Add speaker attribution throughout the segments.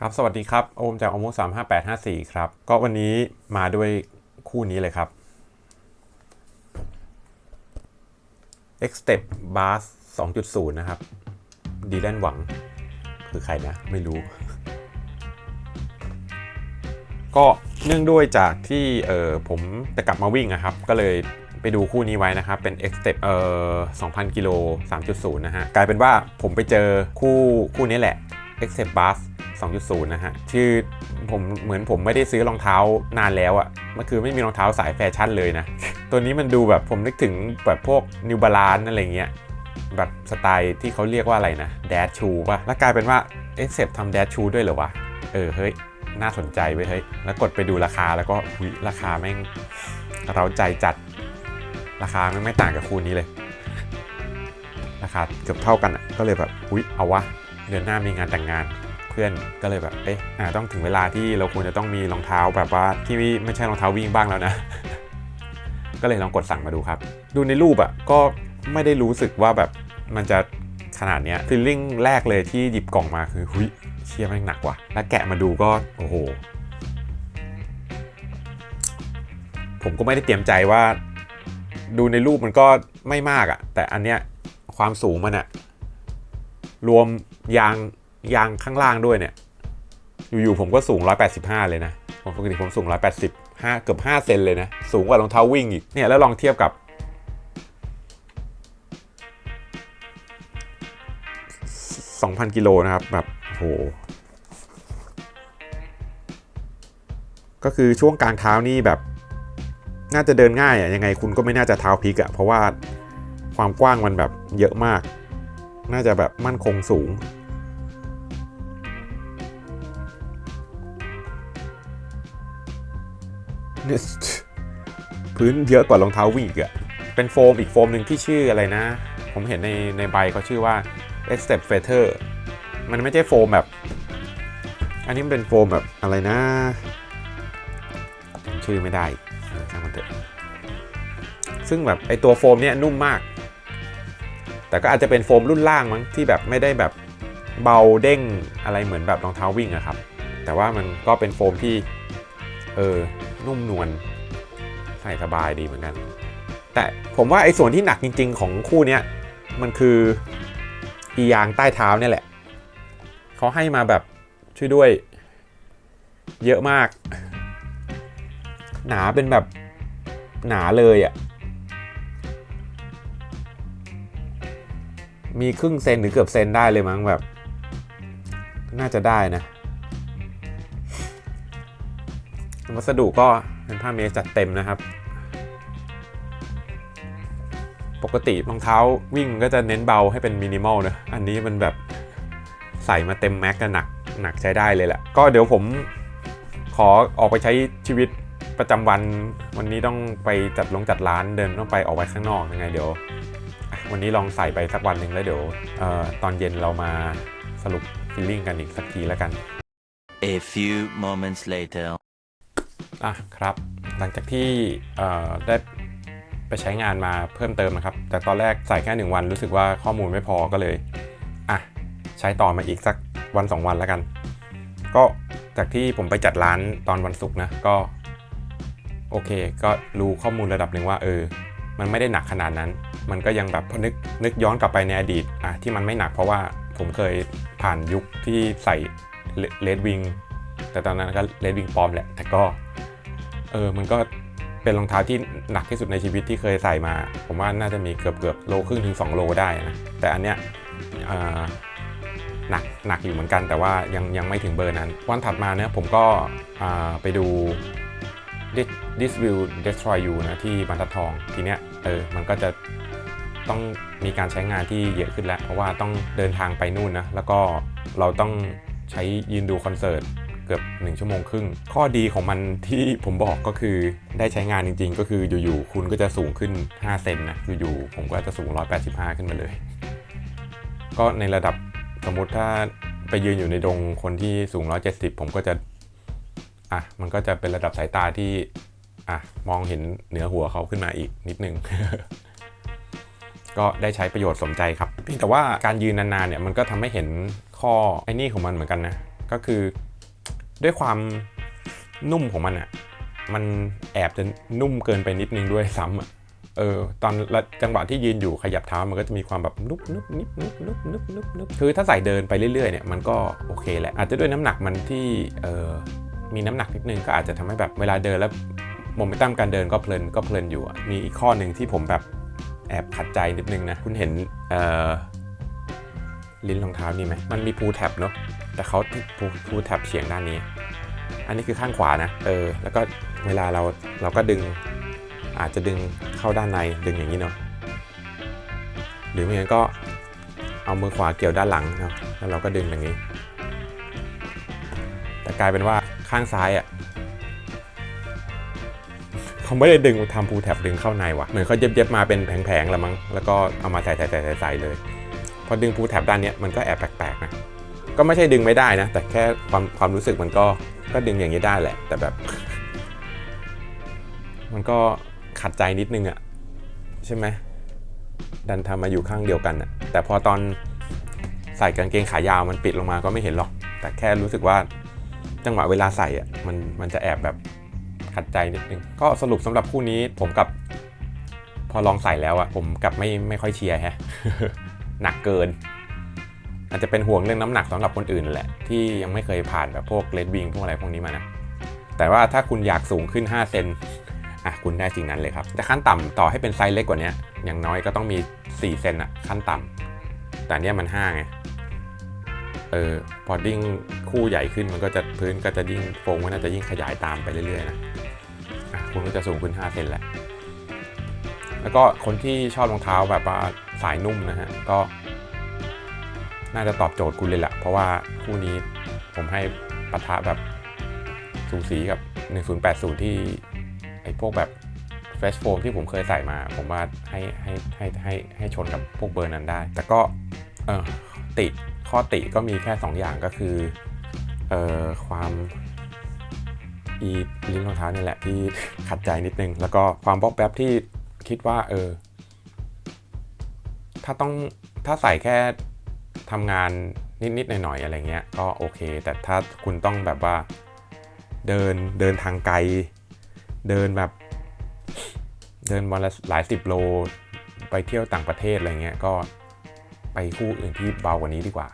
Speaker 1: ครับ สวัสดีครับ โอมจาก o m o 35854ครับ ก็วันนี้มาด้วยคู่นี้เลยครับ X Step Bass 2.0 นะครับ ดีแลนหวัง คือใครนะ ไม่รู้ ก็เนื่องด้วยจากที่เออผมจะกลับมาวิ่งนะครับ ก็เลยไปดูคู่นี้ไว้นะครับ เป็น X Step เอ่อ2,000กิโล3.0 นะฮะ กลายเป็นว่าผมไปเจอคู่คู่นี้แหละ X Step Bass 2.0 นะฮะ ชื่อผมเหมือนผมไม่ได้ซื้อรองเท้านานแล้วอะ่ะมันคือไม่มีรองเท้าสายแฟชั่นเลยนะ ตัวนี้มันดูแบบผมนึกถึงแบบพวก New Balance อะไรเงี้ยแบบสไตล์ที่เขาเรียกว่าอะไรนะแดชชูป่ะ แล้วกลายเป็นว่า X Step ทำแดชชูด้วยเหรอวะ เออ เฮ้ย น่าสนใจเว้ยเฮ้ย แล้วกดไปดูราคาแล้วก็หุยราคาแม่ง เราใจจัด ราคาไม่งไม่ต่างกับคูณนี้เลย ราคาเกือบเท่ากันอะก็เลยแบบอุ๊ยเอาวะ เดือนหน้ามีงานแต่งงาน พื่อนก็เลยแบบ เอ๊ะต้องถึงเวลาที่เราควรจะต้องมีรองเท้าแบบว่าที่ไม่ใช่รองเท้าวิ่งบ้างแล้วนะ ก็เลยลองกดสั่งมาดูครับ ดูในรูปอะก็ไม่ได้รู้สึกว่าแบบมันจะขนาดเนี้ยฟีลลิ่งแรกเลยที่หยิบกล่องมาคือหุยเชี่ยแม่งหนักว่ะ แล้วแกะมาดูก็โอ้โห ผมก็ไม่ได้เตรียมใจว่า ดูในรูปมันก็ไม่มากอะแต่อันเนี้ยความสูงมันอะรวมยาง ยางข้างล่างด้วยเนี่ย อยู่ๆผมก็สูง 185 เลยนะผมปกติผมสูง 180 5 เกือบ 5 เซนเลยนะ สูงกว่ารองเท้าวิ่งอีก เนี่ยแล้วลองเทียบกับ 2,000 กิโลนะครับ แบบโห ก็คือช่วงกลางเท้านี่แบบ น่าจะเดินง่ายอะ ยังไงคุณก็ไม่น่าจะเท้าพลิกอะ เพราะว่าความกว้างมันแบบเยอะมาก น่าจะแบบมั่นคงสูง พื้นเยอะกว่ารองเท้าวิ่งอีกอะเป็นโฟมอีกโฟมหนึ่งที่ชื่ออะไรนะ ผมเห็นในในใบเขาชื่อว่า X Step Feather มันไม่ใช่โฟมแบบ อันนี้มันเป็นโฟมแบบอะไรนะชื่อไม่ได้ช่างมันเถอะซึ่งแบบไอตัวโฟมเนี่ยนุ่มมาก แต่ก็อาจจะเป็นโฟมรุ่นล่างมั้งที่แบบไม่ได้แบบเบาเด้งอะไรเหมือนแบบรองเท้าวิ่งอะครับ แต่ว่ามันก็เป็นโฟมที่ เออ นุ่มนวลใส่สบายดีเหมือนกัน แต่ผมว่าไอ้ส่วนที่หนักจริง ๆ ของคู่เนี้ยมันคืออียางใต้เท้าเนี่ยแหละ เขาให้มาแบบช่วยด้วย เยอะมาก หนาเป็นแบบหนาเลยอะ่ะ มีครึ่งเซนหรือเกือบเซนได้เลยมั้งแบบ น่าจะได้นะ วัสดุก็เป็นผ้าเมสจัดเต็มนะครับ ปกติรองเท้าวิ่งก็จะเน้นเบาให้เป็นมินิมอลนะอันนี้มันแบบใส่มาเต็มแม็กก็หนักหนักใช้ได้เลยแหละก็เดี๋ยวผมขอออกไปใช้ชีวิตประจำวันวันนี้ต้องไปจัดลงจัดร้านเดินต้องไปออกไปข้างนอกยังไงเดี๋ยว วันนี้ลองใส่ไปสักวันหนึ่งแล้วเดี๋ยวออตอนเย็นเรามาสรุปฟีลลิ่งกันอีกสักทีแล้วกัน
Speaker 2: A few moments later.
Speaker 1: อะครับ หลังจากที่เอ่อได้ไปใช้งานมาเพิ่มเติมนะครับ แต่ตอนแรกใส่แค่หนึ่งวันรู้สึกว่าข้อมูลไม่พอก็เลยอะใช้ต่อมาอีกสักวัน 2 วันแล้วกัน ก็จากที่ผมไปจัดร้านตอนวันศุกร์นะก็ โอเค ก็รู้ข้อมูลระดับหนึ่งว่าเออ มันไม่ได้หนักขนาดนั้น มันก็ยังแบบพอนึกนึกย้อนกลับไปในอดีตอะที่มันไม่หนักเพราะว่าผมเคยผ่านยุคที่ใส่เลดวิงแต่ตอนนั้นก็เลดวิงปลอมแหละแต่ก็ ออมันก็เป็นรองเท้าที่หนักที่สุดในชีวิตที่เคยใส่มา ผมว่าน่าจะมีเกือบเกือบโลครึ่งถึง 2 โลได้นะแต่อันเนี้ยหนักหนักอยู่เหมือนกัน แต่ว่ายังยังไม่ถึงเบอร์นั้น วันถัดมาเนี่ยผมก็ไปดู This This Will Destroy You นะที่บรรทัดทองทีเนี้ยเออมันก็จะต้องมีการใช้งานที่เยอะขึ้นแล้ว เพราะว่าต้องเดินทางไปนู่นนะ แล้วก็เราต้องใช้ยืนดูคอนเสิร์ต เกือบ 1 ชั่วโมงครึ่ง ข้อดีของมันที่ผมบอกก็คือได้ใช้งานจริง ๆ ก็คืออยู่ๆคุณก็จะสูงขึ้น 5 เซนนะอยู่ๆผมก็จะสูง 185 ขึ้นมาเลย ก็ในระดับสมมติถ้าไปยืนอยู่ในดงคนที่สูง 170 ผมก็จะอะมันก็จะเป็นระดับสายตาที่อะมองเห็นเหนือหัวเขาขึ้นมาอีกนิดนึงก็ได้ใช้ประโยชน์สมใจครับเพียงแต่ว่าการยืนนานๆเนี่ยมันก็ทำให้เห็นข้อไอ้นี่ของมันเหมือนกันนะ ก็คือ ด้วยความนุ่มของมันอะ่ะ มันแอบจะนุ่มเกินไปนิดนึงด้วยซ้ำอะเออตอนละจังหวะที่ยืนอยู่ขยับเท้ามันก็จะมีความแบบนุบนุบนิบนุบนุบนุบนุบนุบคือถ้าใส่เดินไปเรื่อยๆเนี่ยมันก็โอเคแหละอาจจะด้วยน้ำหนักมันที่เออมีน้ำหนักนิดนึงก็อาจจะทำให้แบบเวลาเดินแล้วโมเมนตัมการเดินก็เพลินก็เพลินอยู่มีอีกข้อหนึ่งที่ผมแบบแอบขัดใจนิดนึงนะคุณเห็นเออลิ้นรองเท้านี่ไหมมันมีพูแท็บเนาะ แต่เขาพูพูแท็บเฉียงด้านนี้ อันนี้คือข้างขวานะ เออ แล้วก็เวลาเราเราก็ดึง อาจจะดึงเข้าด้านในดึงอย่างนี้เนาะ หรือไม่งั้นก็เอามือขวาเกี่ยวด้านหลังเนาะ แล้วเราก็ดึงอย่างนี้ แต่กลายเป็นว่าข้างซ้ายอะ่ะเขาไม่ได้ดึงทำพูแท็บดึงเข้าในว่ะ เหมือนเขาเย็บๆมาเป็นแผงๆละมั้ง แล้วก็เอามาใส่ใส่ใส่ใส่เลย พอดึงพูแท็บด้านนี้มันก็แอบแปลกๆนะ ก็ไม่ใช่ดึงไม่ได้นะ แต่แค่ความความรู้สึกมันก็ก็ดึงอย่างนี้ได้แหละ แต่แบบ มันก็ขัดใจนิดนึงอะใช่ไหมดันทำมาอยู่ข้างเดียวกันอะแต่พอตอนใส่กางเกงขายาวมันปิดลงมาก็ไม่เห็นหรอก แต่แค่รู้สึกว่าจังหวะเวลาใส่อะมันมันจะแอบแบบขัดใจนิดนึงก็สรุปสำหรับคู่นี้ผมกับ พอลองใส่แล้วอะผมกับไม่ไม่ค่อยเชียร์แฮะหนักเกิน อาจจะเป็นห่วงเรื่องน้ำหนักสำหรับคนอื่นแหละ ที่ยังไม่เคยผ่านแบบพวกเลดวิงพวกอะไรพวกนี้มานะ แต่ว่าถ้าคุณอยากสูงขึ้น 5 เซนอะคุณได้สิ่งนั้นเลยครับ แต่ขั้นต่ำต่อให้เป็นไซส์เล็กกว่านี้อย่างน้อยก็ต้องมี 4 เซนอะขั้นต่ำแต่นเนี้ยมัน5ไงเออพอดิ้งคู่ใหญ่ขึ้นมันก็จะพื้นก็จะยิ่งโฟงมันน่าจะยิ่งขยายตามไปเรื่อยๆนะอะคุณก็จะสูงขึ้น 5 เซนแหละ แล้วก็คนที่ชอบรองเท้าแบบว่าสายนุ่มนะฮะก็ น่าจะตอบโจทย์คุณเลยแหละเพราะว่าคู่นี้ผมให้ปะทะแบบสูสีกับ 1080 ที่ไอ้พวกแบบเฟสโฟมที่ผมเคยใส่มา ผมว่าให้ให้ให้ให้ให้ชนกับพวกเบอร์นั้นได้ แต่ก็เออติข้อติก็มีแค่ 2 อย่างก็คือเอ่อความอีลิ้นรองเท้านี่แหละที่ขัดใจนิดนึง แล้วก็ความบ๊อบแป๊บที่คิดว่าเออถ้าต้องถ้าใส่แค่ ทำงานนิดๆหน่อยๆอะไรเงี้ยก็โอเค แต่ถ้าคุณต้องแบบว่าเดินเดินทางไกล เดินแบบ เดินวันละหลายสิบโล ไปเที่ยวต่างประเทศอะไรเงี้ยก็ไปคู่อื่นที่เบากว่านี้ดีกว่า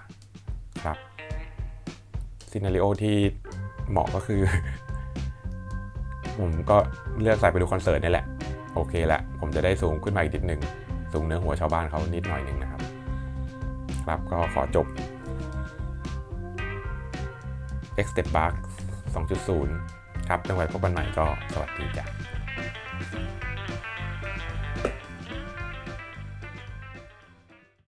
Speaker 1: ครับซีนารีโอที่เหมาะก็คือ ผมก็เลือกใส่ไปดูคอนเสิร์ตนี่แหละ โอเคละผมจะได้สูงขึ้นมาอีกนิดนึง สูงเนื้อหัวชาวบ้านเขานิดหน่อยหนึ่งนะ ครับครับ ก็ขอจบ X Step Bar 2.0 ครับจังหวัดพบกันใหม่ก็สวัสดีจ้ะ